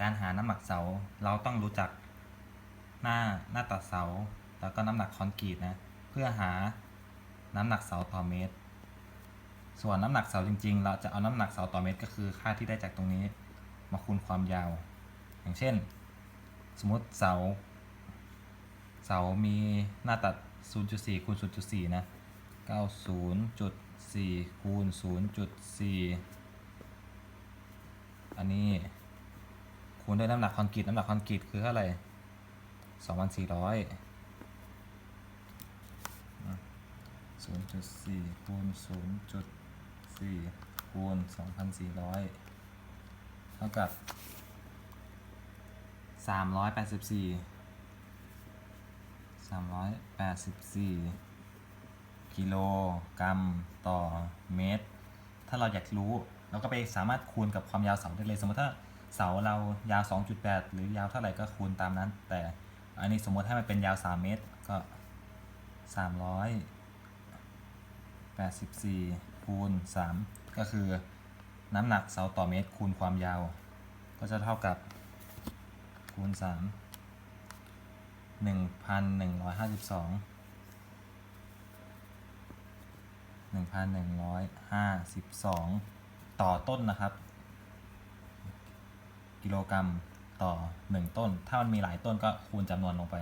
การหาน้ำหนักเสาเราต้องรู้จักหน้าหน้าตัดเสา แล้วก็น้ำหนักคอนกรีตนะเพื่อหาน้ำหนักเสาต่อเมตร ส่วนน้ำหนักเสาจริง ๆ เราจะเอาน้ำหนักเสาต่อเมตร ก็คือค่าที่ได้จากตรงนี้มาคูณความยาว อย่างเช่น สมมติเสา เสามีหน้าตัด 0.4คูณ0.4 นะ90.4คูณ0.4 อันนี้ คูณด้วยน้ำหนักคอนกรีตน้ำหนักคอนกรีตคือเท่าไหร่สองพันสี่ร้อยศูนย์จุดสี่คูณศูนย์จุดสี่คูณสองพันสี่ร้อยเท่ากับสามร้อยแปดสิบสี่สามร้อยแปดสิบสี่กิโลกรัมต่อเมตร ถ้าเราอยากรู้เราก็ไปสามารถคูณกับความยาวเสาได้เลย สมมติถ้า เสาเรายาว 2.8 หรือยาวเท่าไหร่ก็คูณตามนั้น แต่อันนี้สมมติให้มันเป็นยาว 3 เมตรก็ 384คูณ3ก็คือน้ำหนักเสาต่อเมตรคูณความยาว ก็จะเท่ากับคูณ 3 1,152 1,152 ต่อต้นนะครับ กิโลกรัมต่อ 1 ต้น ถ้ามันมีหลายต้นก็คูณจำนวนลงไป